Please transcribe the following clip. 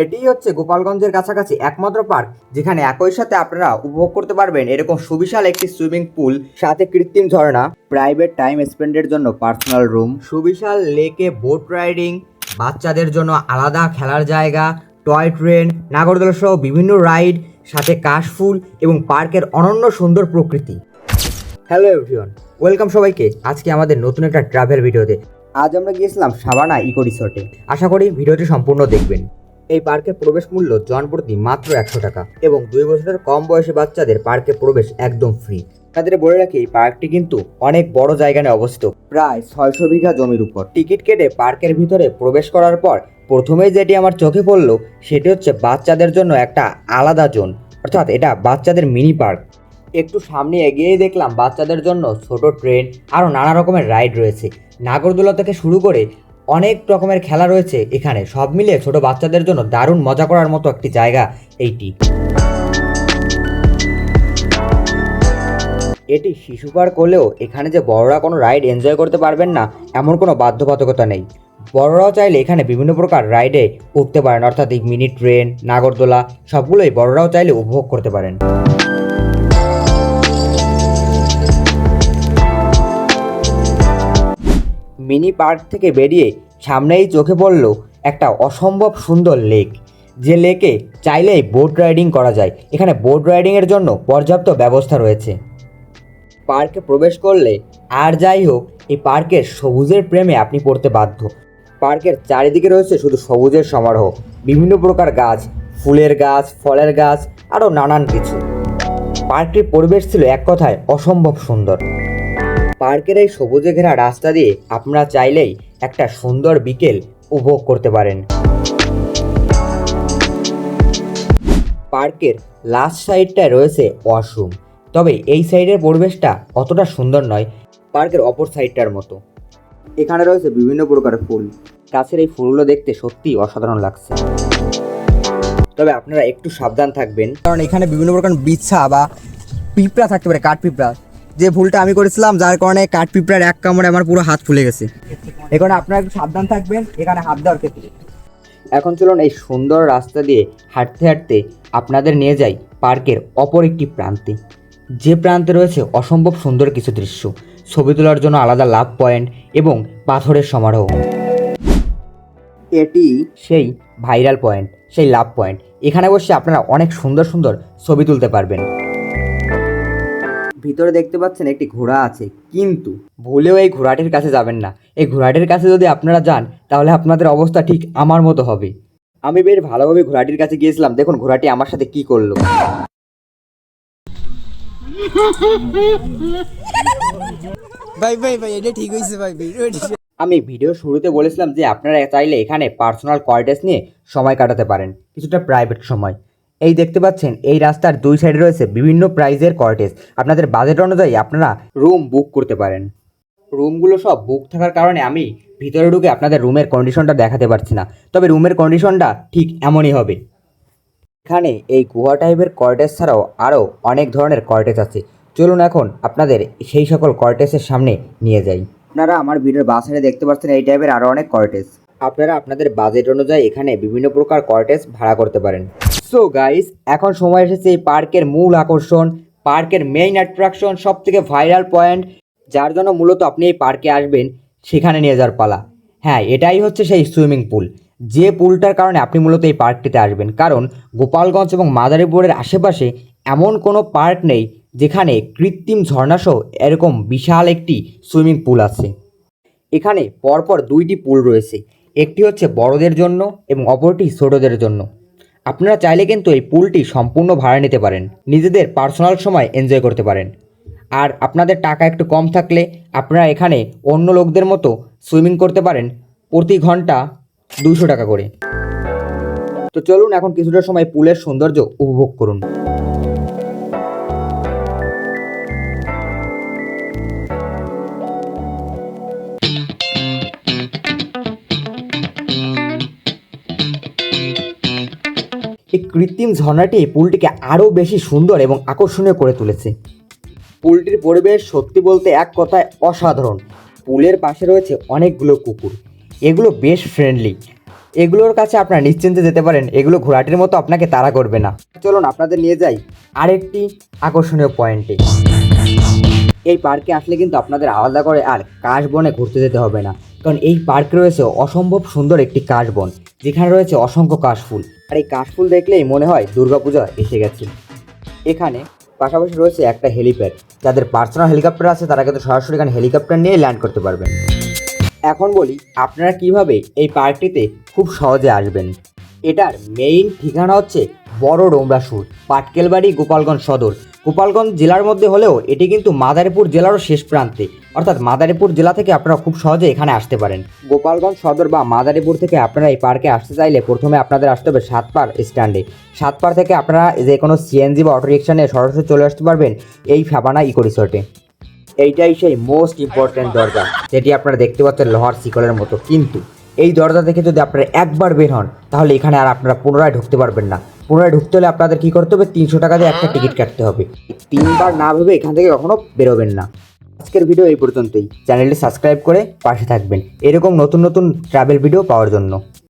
এটি হচ্ছে গোপালগঞ্জের কাছাকাছি একমাত্র পার্ক, যেখানে একই সাথে আপনারা উপভোগ করতে পারবেন এরকম সুবিশাল একটি সুইমিং পুল, সাথে কৃত্রিম ঝর্ণা প্রাইভেট টাইম স্পেন্ডের জন্য পার্সোনাল রুম সুবিশাল লেকে বোট রাইডিং বাচ্চাদের জন্য আলাদা খেলার জায়গা টয় ট্রেন নাগরদোলা সহ বিভিন্ন রাইড সাথে কাশফুল এবং পার্কের অনন্য সুন্দর প্রকৃতি। হ্যালো এভরিওয়ান ওয়েলকাম সবাইকে আজকে আমাদের নতুন একটা ট্রাভেল ভিডিওতে আজ আমরা গিয়েছিলাম সাবানা ইকো রিসর্টে। আশা করি ভিডিওটি সম্পূর্ণ দেখবেন। এই পার্কের প্রবেশ মূল্য জন প্রতি মাত্র একশো টাকা এবং দুই বছরের কম বয়সী বাচ্চাদের পার্কে প্রবেশ একদম ফ্রি। তাদের বলে রাখি, এই পার্কটি কিন্তু অনেক বড় জায়গায় অবস্থিত। প্রায় ছয়শো বিঘা জমির উপর। টিকিট কেটে পার্কের ভিতরে প্রবেশ করার পর প্রথমেই যেটি আমার চোখে পড়ল, সেটি হচ্ছে বাচ্চাদের জন্য একটা আলাদা জোন, অর্থাৎ এটা বাচ্চাদের মিনি পার্ক। একটু সামনে এগিয়েই দেখলাম বাচ্চাদের জন্য ছোট ট্রেন, আরও নানা রকমের রাইড রয়েছে। নাগরদোলা থেকে শুরু করে অনেক রকমের খেলা রয়েছে এখানে। সব মিলিয়ে ছোট বাচ্চাদের জন্য দারুণ মজা করার মতো একটি জায়গা এইটি। এটি শিশু পার্ক হলেও এখানে যে বড়রা কোনো রাইড এনজয় করতে পারবেন না, এমন কোনো বাধ্যবাধকতা নেই। বড়রাও চাইলে এখানে বিভিন্ন প্রকার রাইডে উঠতে পারেন, অর্থাৎ এই মিনি ট্রেন, নাগরদোলা, সবগুলোই বড়রাও চাইলে উপভোগ করতে পারেন। মিনি পার্ক থেকে বেরিয়ে সামনেই চোখে পড়ল একটা অসম্ভব সুন্দর লেক। যে লেকে চাইলেই বোট রাইডিং করা যায়। এখানে বোট রাইডিংয়ের জন্য পর্যাপ্ত ব্যবস্থা রয়েছে। পার্কে প্রবেশ করলে আর যাই হোক, এই পার্কের সবুজের প্রেমে আপনি পড়তে বাধ্য। পার্কের চারিদিকে রয়েছে শুধু সবুজের সমারোহ। বিভিন্ন প্রকার গাছ, ফুলের গাছ, ফলের গাছ, আরও নানান কিছু। পার্কটির পরিবেশ ছিল এক কথায় অসম্ভব সুন্দর। পার্কের এই সবুজে ঘেরা রাস্তা দিয়ে আপনারা চাইলেই একটা সুন্দর বিকেল উপভোগ করতে পারেন। পার্কের লাস্ট সাইডটায় রয়েছে ওয়াশরুম, তবে এই সাইডের পরিবেশটা অতটা সুন্দর নয়, পার্কের অপর সাইডটার মতো। এখানে রয়েছে বিভিন্ন প্রকারের ফুল, গাছের এই ফুলগুলো দেখতে সত্যিই অসাধারণ লাগছে। তবে আপনারা একটু সাবধান থাকবেন, কারণ এখানে বিভিন্ন প্রকার বিচ্ছা বা পিঁপড়া থাকতে পারে কাঠ পিঁপড়া যে ভুলটা আমি করেছিলাম, যার কারণে কাঠ পিঁপড়ার এক কামড়ে আমার পুরো হাত ফুলে গেছে। এখানে আপনারা একটু সাবধান থাকবেন, এখানে হাত দেওয়ার ক্ষেত্রে। এখন চলুন এই সুন্দর রাস্তা দিয়ে হাঁটতে হাঁটতে আপনাদের নিয়ে যাই পার্কের অপর একটি প্রান্তে। যে প্রান্তে রয়েছে অসম্ভব সুন্দর কিছু দৃশ্য। ছবি তোলার জন্য আলাদা লাভ পয়েন্ট এবং পাথরের সমারোহ। এটি সেই ভাইরাল পয়েন্ট, সেই লাভ পয়েন্ট। এখানে বসে আপনারা অনেক সুন্দর সুন্দর ছবি তুলতে পারবেন। ভিতরে দেখতে পাচ্ছেন একটি ঘোড়া আছে কিন্তু ভুলেও এই ঘোড়াটির কাছে যাবেন না। এই ঘোড়াটির কাছে যদি আপনারা যান তাহলে আপনাদের অবস্থা ঠিক আমার মতো হবে। আমি বেশ ভালোভাবে ঘোড়াটির কাছে গিয়েছিলাম। দেখুন ঘোড়াটি আমার সাথে কি করল। ভাই ভাই ভাই এটা ঠিক হয়েছে ভাই আমি ভিডিও শুরুতে বলেছিলাম যে আপনারা চাইলে এখানে পার্সোনাল কোয়ার্টার্স নিয়ে সময় কাটাতে পারেন। কিছুটা প্রাইভেট সময়। এই দেখতে পাচ্ছেন, এই রাস্তার দুই সাইডে রয়েছে বিভিন্ন প্রাইজের কোয়ার্টেজ আপনাদের বাজেট অনুযায়ী আপনারা রুম বুক করতে পারেন। রুমগুলো সব বুক থাকার কারণে আমি ভিতরে ঢুকে আপনাদের রুমের কন্ডিশনটা দেখাতে পারছি না। তবে রুমের কন্ডিশনটা ঠিক এমনই হবে। এখানে এই গুহা টাইপের কর্টেজ ছাড়াও আরও অনেক ধরনের কর্টেজ আছে। চলুন এখন আপনাদের সেই সকল কর্টেজের সামনে নিয়ে যাই। আপনারা আমার ভিডিওর বাসারে দেখতে পাচ্ছেন এই টাইপের আরও অনেক কর্টেজ আপনারা আপনাদের বাজেট অনুযায়ী এখানে বিভিন্ন প্রকার কর্টেজ ভাড়া করতে পারেন। সো গাইস এখন সময় এসেছে এই পার্কের মূল আকর্ষণ। পার্কের মেইন অ্যাট্রাকশন সব থেকে ভাইরাল পয়েন্ট যার জন্য মূলত আপনি এই পার্কে আসবেন, সেখানে নিয়ে যাওয়ার পালা। হ্যাঁ এটাই হচ্ছে সেই সুইমিং পুল যে পুলটার কারণে আপনি মূলত এই পার্কটিতে আসবেন। কারণ গোপালগঞ্জ এবং মাদারীপুরের আশেপাশে এমন কোনো পার্ক নেই, যেখানে কৃত্রিম ঝর্ণাসহ এরকম বিশাল একটি সুইমিং পুল আছে। এখানে পরপর দুইটি পুল রয়েছে। একটি হচ্ছে বড়দের জন্য এবং অপরটি ছোটদের জন্য। আপনারা চাইলে কিন্তু এই পুলটি সম্পূর্ণ ভাড়া নিতে পারেন। নিজেদের পার্সোনাল সময় এনজয় করতে পারেন। আর আপনাদের টাকা একটু কম থাকলে আপনারা এখানে অন্য লোকদের মতো সুইমিং করতে পারেন প্রতি ঘণ্টা দুশো টাকা করে। তো চলুন এখন কিছুটা সময় পুলের সৌন্দর্য উপভোগ করুন। কৃত্রিম ঝর্ণাটি পুলটিকে আরও বেশি সুন্দর এবং আকর্ষণীয় করে তুলেছে। পুলটির পরিবেশ সত্যি বলতে এক কথায় অসাধারণ। পুলের পাশে রয়েছে অনেকগুলো কুকুর। এগুলো বেশ ফ্রেন্ডলি এগুলোর কাছে আপনারা নিশ্চিন্তে যেতে পারেন। এগুলো ঘোড়াটির মতো আপনাকে তাড়া করবে না। চলুন আপনাদের নিয়ে যাই আরেকটি আকর্ষণীয় পয়েন্টে এই পার্কে আসলে কিন্তু আপনাদের আলাদা করে আর কাশবনে ঘুরতে যেতে হবে না। কারণ এই পার্কে রয়েছে অসম্ভব সুন্দর একটি কাশবন। যেখানে রয়েছে অসংখ্য কাশফুল। আর এই কাশফুল দেখলেই মনে হয় দুর্গাপূজা এসে গেছে। এখানে পাশাপাশি রয়েছে একটা হেলিপ্যাড। যাদের পার্সোনাল হেলিকপ্টার আছে, তারা কিন্তু সরাসরি এখানে হেলিকপ্টার নিয়ে ল্যান্ড করতে পারবেন। এখন বলি, আপনারা কীভাবে এই পার্কটিতে খুব সহজে আসবেন? এটার মেইন ঠিকানা হচ্ছে বড় ডোমরাসুর পাটকেলবাড়ি, গোপালগঞ্জ সদর। গোপালগঞ্জ জেলার মধ্যে হলেও এটি কিন্তু মাদারীপুর জেলারও শেষ প্রান্তে। অর্থাৎ মাদারীপুর জেলা থেকে আপনারা খুব সহজে এখানে আসতে পারেন। গোপালগঞ্জ সদর বা মাদারীপুর থেকে আপনারা এই পার্কে আসতে চাইলে প্রথমে আপনাদের আসতে হবে সাতপার স্ট্যান্ডে। সাতপার থেকে আপনারা যে কোনো সিএনজি বা অটোরিকশা নিয়ে সরাসরি চলে আসতে পারবেন এই ফাবানা ইকো রিসোর্টে। এইটাই সেই মোস্ট ইম্পর্ট্যান্ট দরজা, যেটি আপনারা দেখতে পাচ্ছেন লোহার শিকলের মতো। কিন্তু এই দরজা থেকে যদি আপনারা একবার বের হন, তাহলে এখানে আর আপনারা পুনরায় ঢুকতে পারবেন না। পুনরায় ঢুকতে হলে আপনাদের কী করতে হবে? তিনশো টাকা দিয়ে একটা টিকিট কাটতে হবে। তিনবার না ভেবে এখান থেকে কখনো বেরোবেন না। আজকের ভিডিও এই পর্যন্তই। চ্যানেলটি সাবস্ক্রাইব করে পাশে থাকবেন। এরকম নতুন নতুন ট্রাভেল ভিডিও পাওয়ার জন্য।